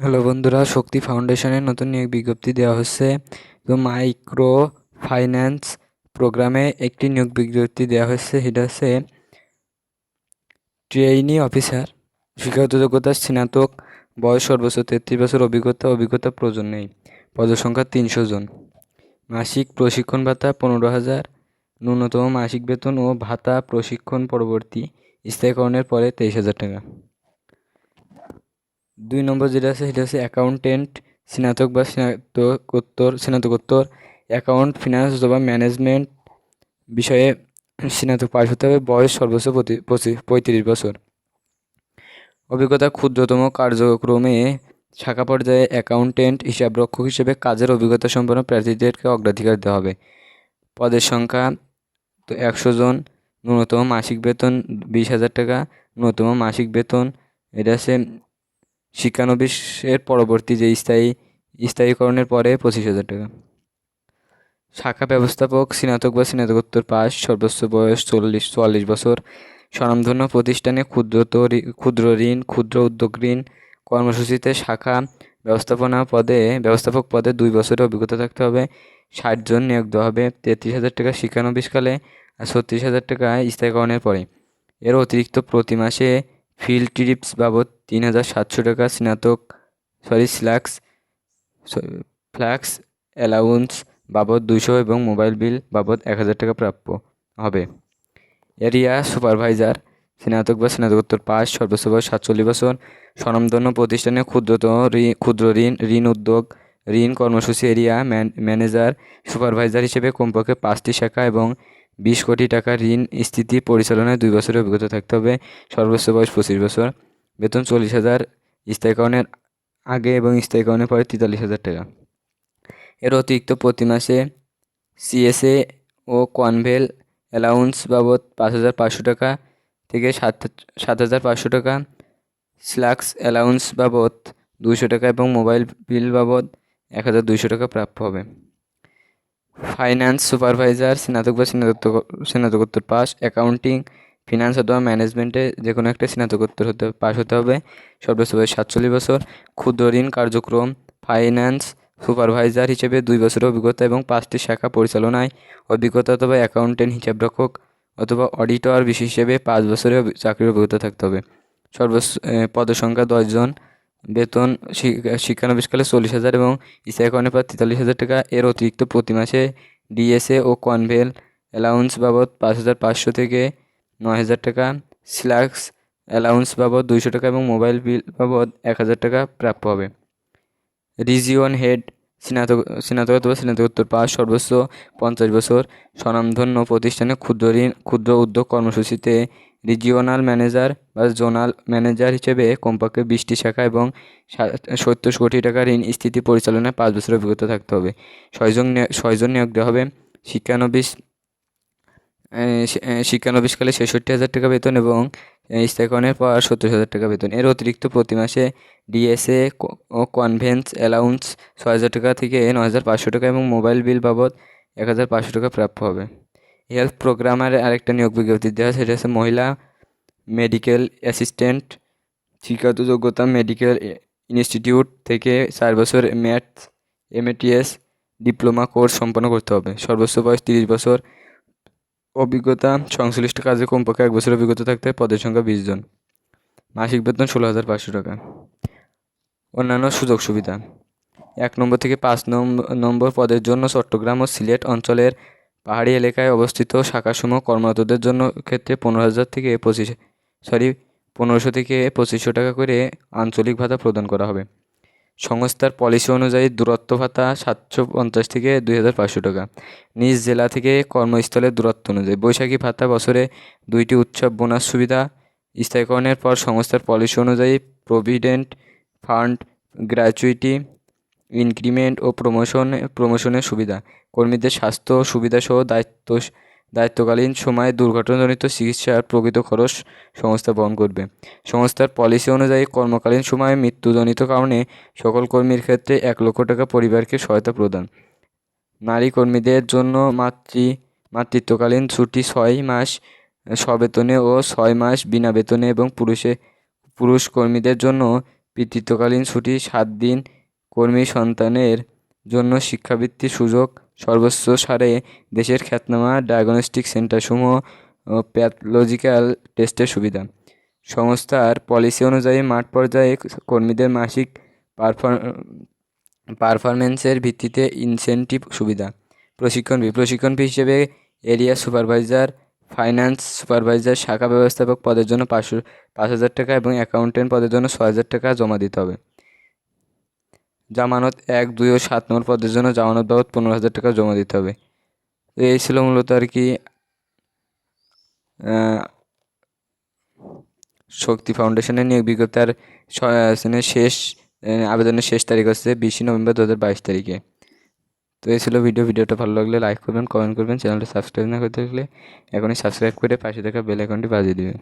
Hello বন্ধুরা, শক্তি ফাউন্ডেশনের নতুন নিয়োগ বিজ্ঞপ্তি দেওয়া হচ্ছে। মাইক্রো ফাইন্যান্স প্রোগ্রামে একটি নিয়োগ বিজ্ঞপ্তি দেওয়া হচ্ছে। সেটা হচ্ছে ট্রেইনি অফিসার, শিক্ষাগত যোগ্যতা, স্নাতক, বয়স সর্বোচ্চ তেত্রিশ বছর, অভিজ্ঞতা অভিজ্ঞতা প্রয়োজন নেই পদসংখ্যা তিনশো জন। মাসিক প্রশিক্ষণ ভাতা পনেরো হাজার। ন্যূনতম মাসিক বেতন ও ভাতা প্রশিক্ষণ পরবর্তী স্থায়ীকরণের পরে তেইশ হাজার টাকা। দুই নম্বর যেটা আছে, সেটা হচ্ছে অ্যাকাউন্টেন্ট স্নাতক বা স্নাতকোত্তর স্নাতকোত্তর অ্যাকাউন্ট ফিনান্স অথবা ম্যানেজমেন্ট বিষয়ে স্নাতক পাশ হতে হবে, বয়স সর্বোচ্চ পঁচিশ পঁয়ত্রিশ বছর। অভিজ্ঞতা ক্ষুদ্রতম কার্যক্রমে শাখা পর্যায়ে অ্যাকাউন্টেন্ট হিসাবরক্ষক হিসেবে কাজের অভিজ্ঞতা সম্পন্ন প্রার্থীদেরকে অগ্রাধিকার দেওয়া হবে। পদের সংখ্যা তো একশো জন, ন্যূনতম মাসিক বেতন বিশ হাজার টাকা, ন্যূনতম মাসিক বেতন, এটা হচ্ছে শিক্ষানবিশের পরবর্তী যে স্থায়ী, স্থায়ীকরণের পরে পঁচিশ হাজার টাকা। শাখা ব্যবস্থাপক, স্নাতক বা স্নাতকোত্তর পাস, সর্বোচ্চ বয়স চল্লিশ, চুয়াল্লিশ বছর, স্বনামধন্য প্রতিষ্ঠানে ক্ষুদ্র ক্ষুদ্র ঋণ, ক্ষুদ্র উদ্যোগ ঋণ, কর্মসূচিতে শাখা ব্যবস্থাপনা পদে, ব্যবস্থাপক পদে দুই বছরের অভিজ্ঞতা থাকতে হবে, ষাট জন নিয়োগ দেওয়া হবে, তেত্রিশ হাজার টাকা শিক্ষানবিশকালে আর ছত্রিশ হাজার টাকা স্থায়ীকরণের পরে। এর অতিরিক্ত প্রতি মাসে ফিল্ড ট্রিপস বাবদ তিন হাজার সাতশো টাকা স্নাতক সরি স্ল্যাক্স ফ্ল্যাক্স অ্যালাউন্স বাবদ দুশো এবং মোবাইল বিল বাবদ এক হাজার টাকা প্রাপ্য হবে। এরিয়া সুপারভাইজার স্নাতক বা স্নাতকোত্তর পাস সর্বোচ্চ বয়স সাতচল্লিশ বছর, স্বনামধন্য প্রতিষ্ঠানে ক্ষুদ্রতম ক্ষুদ্র ঋণ ঋণ উদ্যোগ, ঋণ কর্মসূচি এরিয়া ম্যানেজার সুপারভাইজার হিসেবে কমপক্ষে পাঁচটি শাখা এবং বিশ কোটি টাকা ঋণ স্থিতি পরিচালনায় দুই বছরের অভিজ্ঞতা থাকতে হবে। সর্বোচ্চ বয়স পঁচিশ বছর। বেতন চল্লিশ হাজার স্থায়ীকরণের আগে এবং স্থায়ীকরণের পরে তেতাল্লিশ হাজার টাকা। এর অতিরিক্ত প্রতি মাসে সিএসএ ও কনভেল অ্যালাউন্স বাবদ পাঁচ হাজার পাঁচশো টাকা থেকে সাত সাত হাজার পাঁচশো টাকা। স্ল্যাক্স অ্যালাউন্স বাবদ দুশো টাকা এবং মোবাইল বিল বাবদ এক হাজার দুইশো টাকা প্রাপ্য হবে। ফাইন্যান্স সুপারভাইজার স্নাতক বা স্নাতক স্নাতকোত্তর পাস অ্যাকাউন্টিং ফিনান্স অথবা ম্যানেজমেন্টে যে কোনো একটা স্নাতকোত্তর হতে পাস হতে হবে। সর্বোচ্চ বয়স সাতচল্লিশ বছর। ক্ষুদ্র ঋণ কার্যক্রম ফাইন্যান্স সুপারভাইজার হিসেবে দুই বছরের অভিজ্ঞতা এবং পাঁচটি শাখা পরিচালনায়। অভিজ্ঞতা অথবা অ্যাকাউন্টেন্ট হিসাবরক্ষক অথবা অডিটর বিশেষ হিসেবে পাঁচ বছরের চাকরির অভিজ্ঞতা থাকতে হবে। সর্বোচ্চ পদসংখ্যা দশজন বেতন শিক্ষানবিশকালে চল্লিশ হাজার এবং স্থায়ীকরণের পর তেতাল্লিশ হাজার টাকা। এর অতিরিক্ত প্রতি মাসে ডিএসএ ও কনভেল অ্যালাউন্স বাবদ পাঁচ হাজার পাঁচশো থেকে নয় হাজার টাকা, স্ল্যাক্স অ্যালাউন্স বাবদ দুইশো টাকা এবং মোবাইল বিল বাবদ এক হাজার টাকা প্রাপ্য হবে। রিজিওন হেড, স্নাতক স্নাতক স্নাতকোত্তর পাস, সর্বোচ্চ পঞ্চাশ বছর স্বনামধন্য প্রতিষ্ঠানে ক্ষুদ্র ঋণ, ক্ষুদ্র উদ্যোগ কর্মসূচিতে রিজিওনাল ম্যানেজার বা জোনাল ম্যানেজার হিসেবে কমপক্ষে বিশটি শাখা এবং সত্তর কোটি টাকা ঋণ স্থিতি পরিচালনায় পাঁচ বছরের অভিজ্ঞতা থাকতে হবে। ছয়জন ছয়জন নিয়োগ দেওয়া হবে। শিক্ষানবিশ শিক্ষানবিশকালে ছেষট্টি হাজার টাকা বেতন এবং স্থায়ীকরণের পর সত্তর হাজার টাকা বেতন। এর অতিরিক্ত প্রতি মাসে ডিএসএ ও কনভেন্স অ্যালাউন্স ছয় হাজার টাকা থেকে ন হাজার পাঁচশো টাকা এবং মোবাইল বিল বাবদ এক হাজার পাঁচশো টাকা প্রাপ্য হবে। হেলথ প্রোগ্রামের আরেকটা নিয়োগ বিজ্ঞপ্তি দেওয়া সেটা হচ্ছে মহিলা মেডিকেল অ্যাসিস্ট্যান্ট শিক্ষাগত যোগ্যতা মেডিকেল ইনস্টিটিউট থেকে চার বছর ম্যাথ, এমএটিএস ডিপ্লোমা কোর্স সম্পন্ন করতে হবে। সর্বোচ্চ বয়স তিরিশ বছর, অভিজ্ঞতা সংশ্লিষ্ট কাজে কমপক্ষে এক বছর অভিজ্ঞতা থাকতে পদের সংখ্যা বিশ জন। মাসিক বেতন ষোলো হাজার পাঁচশো টাকা। অন্যান্য সুযোগ সুবিধা। এক নম্বর থেকে পাঁচ নম্বর পদের জন্য চট্টগ্রাম ও সিলেট অঞ্চলের পাহাড়ি এলাকায় অবস্থিত শাখাসমূহ কর্মরতদের জন্য ক্ষেত্রে পনেরো হাজার থেকে পঁচিশ, সরি, পনেরোশো থেকে পঁচিশশো টাকা করে আঞ্চলিক ভাতা প্রদান করা হবে। সংস্থার পলিসি অনুযায়ী দূরত্ব ভাতা সাতশো পঞ্চাশ থেকে দুই হাজার পাঁচশো টাকা। নিজ জেলা থেকে কর্মস্থলের দূরত্ব অনুযায়ী বৈশাখী ভাতা বছরে দুইটি উৎসব বোনাস সুবিধা। স্থায়ীকরণের পর সংস্থার পলিসি অনুযায়ী প্রভিডেন্ট ফান্ড গ্র্যাচুইটি ইনক্রিমেন্ট ও প্রমোশন, প্রমোশনের সুবিধা। কর্মীদের স্বাস্থ্য সুবিধাসহ দায়িত্ব, দায়িত্বকালীন সময়ে দুর্ঘটনাজনিত চিকিৎসার প্রকৃত খরচ সংস্থা বহন করবে। সংস্থার পলিসি অনুযায়ী কর্মকালীন সময়ে মৃত্যুজনিত কারণে সকল কর্মীর ক্ষেত্রে এক লক্ষ টাকা পরিবারকে সহায়তা প্রদান। নারী কর্মীদের জন্য মাতৃ, মাতৃত্বকালীন ছুটি ছয় মাস সবেতনে ও ছয় মাস বিনা বেতনে এবং পুরুষে, পুরুষ কর্মীদের জন্য পিতৃত্বকালীন ছুটি সাত দিন কর্মী সন্তানের জন্য শিক্ষাবৃত্তির সুযোগ সর্বোচ্চ সারে দেশের খ্যাতনামা ডায়াগনস্টিক সেন্টারসমূহ প্যাথোলজিক্যাল টেস্টের সুবিধা। সংস্থার পলিসি অনুযায়ী মাঠ পর্যায়ে কর্মীদের মাসিক পারফরমেন্সের ভিত্তিতে ইনসেন্টিভ সুবিধা। প্রশিক্ষণ ফি প্রশিক্ষণ ফি হিসেবে এরিয়া সুপারভাইজার ফাইন্যান্স সুপারভাইজার শাখা ব্যবস্থাপক পদের জন্য পাঁচশো, পাঁচ হাজার টাকা এবং অ্যাকাউন্টেন্ট পদের জন্য ছ হাজার টাকা জমা দিতে হবে। জামানত এক, দুই ও সাত নম্বর পদের জন্য জামানত বাবদ পনেরো হাজার টাকা জমা দিতে হবে। তো এই ছিল মূলত আর কি শক্তি ফাউন্ডেশনের নিয়োগ বিজ্ঞপ্তার শেষ আবেদনের শেষ তারিখ হচ্ছে বিশে নভেম্বর দু হাজার বাইশ তারিখে। তো এই ছিল ভিডিও। ভিডিওটা ভালো লাগলে লাইক করবেন, কমেন্ট করবেন, চ্যানেলটা সাবস্ক্রাইব না করতে থাকলে এখনই সাবস্ক্রাইব করে পাশে থাকা বেল আইকনটি বাজিয়ে দিবেন।